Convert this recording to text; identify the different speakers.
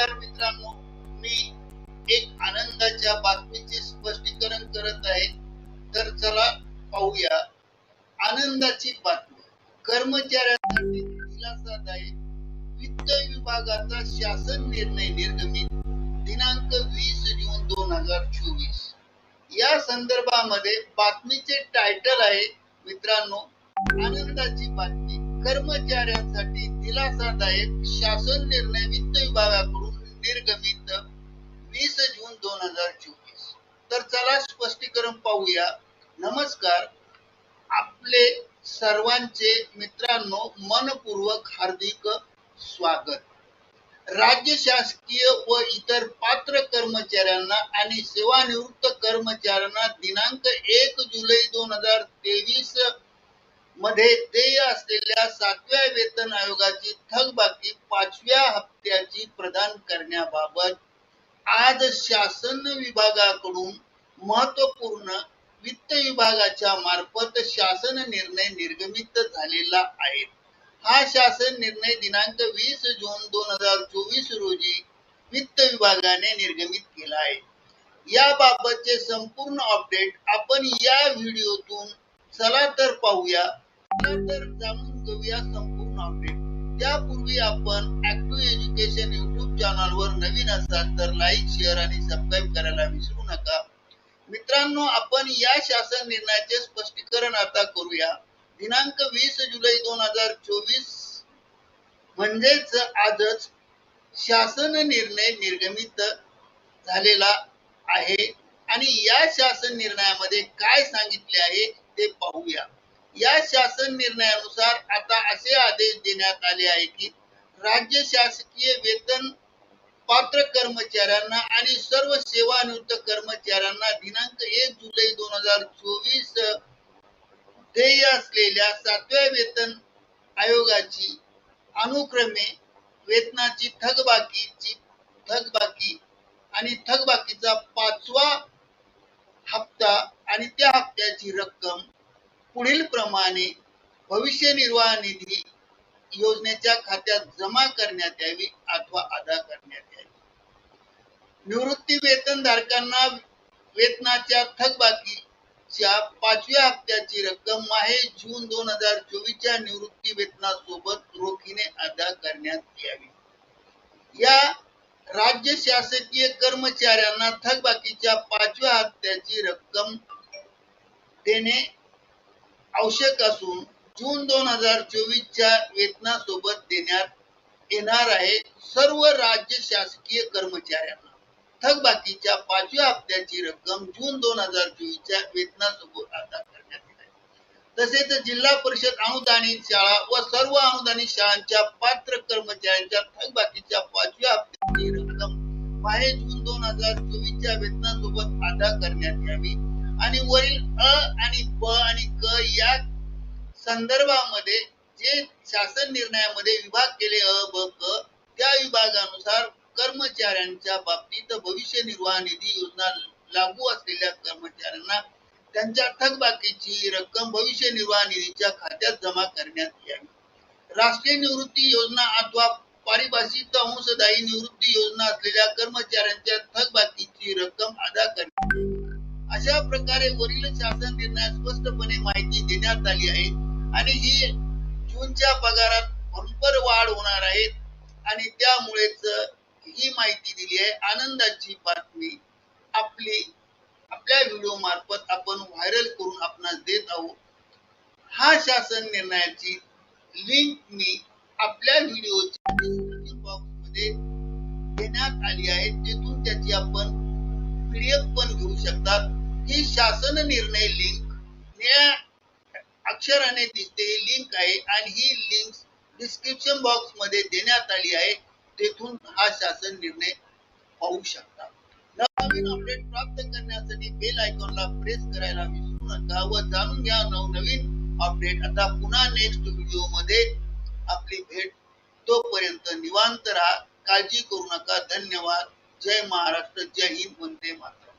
Speaker 1: नमस्कार मित्रांनो. मी एक आनंदाच्या बातमीचे स्पष्टीकरण करत आहे. तर चला पाहूया. आनंदाची बातमी. कर्मचाऱ्यांसाठी दिलासादायक वित्त विभागाचा शासन निर्णय निर्गमित. दिनांक वीस जून दोन हजार चोवीस. या संदर्भामध्ये बातमीचे टायटल आहे मित्रांनो आनंदाची बातमी. कर्मचाऱ्यांसाठी दिलासादायक शासन निर्णय वित्त विभागाकडून निर्गमित वीस जून दोन हजार चोवीस. तर चला स्पष्टीकरण पाहूया. नमस्कार. आपले सर्वांचे मित्रांनो मनपूर्वक हार्दिक स्वागत. राज्य शासकीय व इतर पात्र कर्मचाऱ्यांना आणि सेवानिवृत्त कर्मचाऱ्यांना दिनांक एक जुलै दोन हजार तेवीस मध्ये देय असलेल्या सातव्या वेतन आयोगाची थकबाकी पाचव्या हप्त्याची प्रदान करण्याबाबत आज शासन विभागाकडून महत्त्वपूर्ण वित्त विभागाच्या मार्फत शासन निर्णय निर्गमित झालेला आहे. हा शासन निर्णय दिनांक वीस जून दोन हजार चोवीस रोजी वित्त विभागाने निर्गमित केला आहे. याबाबतचे संपूर्ण अपडेट आपण या व्हिडिओतून चला तर पाहूया. तर जाणून घेऊया संपूर्ण अपडेट त्यापूर्वी आपण ऍक्टिव्ह एज्युकेशन युट्यूब चॅनल वर नवीन असाल तर लाईक शेअर आणि सबस्क्राईब करायला विसरू नका. मित्रांनो आपण या शासन निर्णयाचे स्पष्टीकरण आता करूया. दिनांक वीस जुलै दोन हजार चोवीस म्हणजेच आजच शासन निर्णय निर्गमित झालेला आहे. आणि या शासन निर्णयामध्ये काय सांगितले आहे ते पाहूया. या शासन निर्णयानुसार आता असे आदेश देण्यात आले आहे की राज्य शासकीय वेतन पात्र कर्मचाऱ्यांना आणि सर्व सेवानिवृत्त कर्मचाऱ्यांना दिनांक एक जुलै दोन हजार चोवीस ध्येय असलेल्या सातव्या वेतन आयोगाची अनुक्रमे वेतनाची थकबाकीची थकबाकी आणि थकबाकीचा पाचवा हप्ता आणि त्या हप्त्याची रक्कम पुढील प्रमाणे भविष्य निर्वाह निधी योजनेच्या खात्यात जमा करण्यात यावी अथवा अदा करण्यात यावी. निवृत्ती वेतन धारकांना वेतनाच्या थकबाकीच्या पाचव्या हप्त्याची रक्कम माहे जून दोन हजार चोवीसच्या निवृत्ती वेतनासोबत रोखीने अदा करण्यात यावी. या राज्य शासकीय कर्मचाऱ्यांना थकबाकीच्या पाचव्या हप्त्याची रक्कम देणे आवश्यक असून जून दोन हजार चोवीसच्या वेतनासोबत देण्यात येणार आहे सर्व राज्य शासकीय कर्मचाऱ्यांना. थकबाकीच्या पाचव्या हप्त्याची रक्कम जून दोन हजार चोवीसच्या वेतनासोबत अदा करण्यात तसेच जिल्हा परिषद अनुदानित शाळा व सर्व अनुदानित शाळांच्या पात्र कर्मचाऱ्यांच्या थकबाकीच्या पाचव्या हप्त्याची रक्कम माहे जून दोन हजार चोवीसच्या वेतनासोबत अदा करण्यात यावी. आणि वरील अ आणि ब आणि क या संदर्भामध्ये जे शासन निर्णयामध्ये विभाग केले अ ब क त्या विभागानुसार कर्मचाऱ्यांच्या बाबतीत भविष्य निर्वाह निधी योजना लागू असलेल्या कर्मचाऱ्यांना त्यांच्या थकबाकीची रक्कम भविष्य निर्वाह निधीच्या खात्यात जमा करण्यात यावी. राष्ट्रीय निवृत्ती योजना अथवा पारिभाषिक अंशदायी निवृत्ती योजना असलेल्या कर्मचाऱ्यांच्या थकबाकीची रक्कम अदा करण्यात अशा प्रकारे वरील शासन निर्णयात स्पष्टपणे माहिती देण्यात आली आहे. आणि ही जूनच्या पगारात भरपूर वाढ होणार आहे. आणि त्यामुळेच ही माहिती दिली आहे. आनंदाची बातमी आपली आपल्या व्हिडिओ मार्फत आपण व्हायरल करून आपणास देत आहोत. हा शासन निर्णयाची लिंक मी आपल्या व्हिडिओच्या डिस्क्रिप्शन बॉक्समध्ये देण्यात आली आहे. तेथून त्याची आपण पीडीएफ पण घेऊ शकतात. ही शासन निर्णय लिंक या अक्षराने दिसते. ही लिंक आहे आणि ही लिंक डिस्क्रिप्शन बॉक्समध्ये देण्यात आली आहे. तेथून हा शासन निर्णय पाहू शकता. नवीन अपडेट प्राप्त करण्यासाठी बेल आयकॉनला प्रेस करायला विसरू नका व जाणून घ्या नवनवीन अपडेट आता पुन्हा नेक्स्ट व्हिडिओमध्ये आपली भेट तोपर्यंत निवांत राहा. काळजी करू नका. धन्यवाद. जय महाराष्ट्र. जय हिंद. वंदे मातरम.